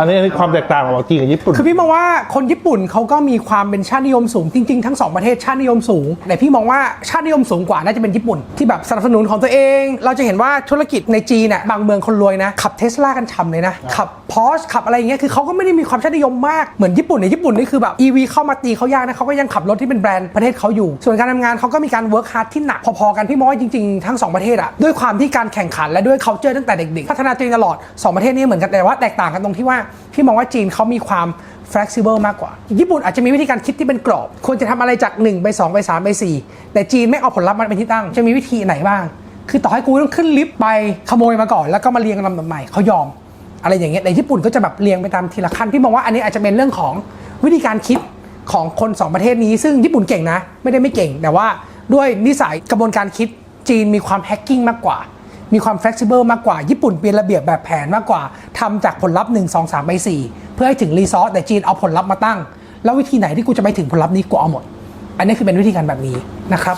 อันนี้อันนี้ความแตกต่างระหว่างจีนกับญี่ปุ่น คือพี่มองว่าคนญี่ปุ่นเขาก็มีความเป็นชาตินิยมสูงจริงๆ ทั้งสองประเทศชาตินิยมสูง แต่พี่มองว่าชาตินิยมสูงกว่าน่าจะเป็นญี่ปุ่น ที่แบบสนับสนุนของตัวเอง เราจะเห็นว่าธุรกิจในจีนน่ะบางเมืองคนรวยนะขับเทสลากันฉ่ำเลยนะขับพอชขับอะไรอย่างเงี้ยคือเขาก็ไม่ได้มีความชาตินิยมมากเหมือนญี่ปุ่นในยญี่ปุ่นนี่คือแบบ EV เข้ามาตีเขายากนะเขาก็ยังขับรถที่เป็นแบรนด์ประเทศเขาอยู่ ส่วนการทำงานเขาก็มีการเวิร์กฮาร์ดที่หนักพอๆกันพี่มองว่าจริงๆทั้งสองประเทศอะด้วยความที่การแข่งขันและด้วย culture ตั้งแต่เด็กๆพัฒนาตัวเองตลอดสองประเทศนี้เหมือนกันแต่ว่าแตกต่างกันตรงที่ว่าพี่มองว่าจีนเขามีความ flexible มากกว่า ญี่ปุ่นอาจจะมีวิธีการคิดที่เป็นกรอบ ควรจะทำอะไรจาก 1 ไป 2 ไป 3 ไป 4 แต่จีนไม่เอาผลลัพธ์มาเป็นที่ตั้ง จะมีวิธีไหนบ้าง คือต่อให้กูต้องขึ้นลิฟต์ไปขโมยมาก่อน แล้วก็มาเรียงลำดับใหม่เขายอม อะไรอย่างเงี้ยในญี่ปุ่นก็จะแบบเรียงไปตามทีละขั้นพี่มองว่าอันนี้อาจจะเป็นเรื่องของวิธีการคิดของคนสองประเทศนี้ ซึ่งญี่ปุ่นเก่งนะ ไม่ได้ไม่เก่ง แต่ว่าด้วยนิสัยกระบวนการคิดจีนมีความแฮกกิ้งมากกว่า มีความ flexible มากกว่า ญี่ปุ่นเป็นระเบียบแบบแผนมากกว่าทำจากผลลัพธ์ 1 2 3ไป4เพื่อให้ถึงรีซอสแต่จีนเอาผลลัพธ์มาตั้ง แล้ววิธีไหนที่กูจะไปถึงผลลัพธ์นี้กูเอาหมด อันนี้คือเป็นวิธีการแบบนี้นะครับ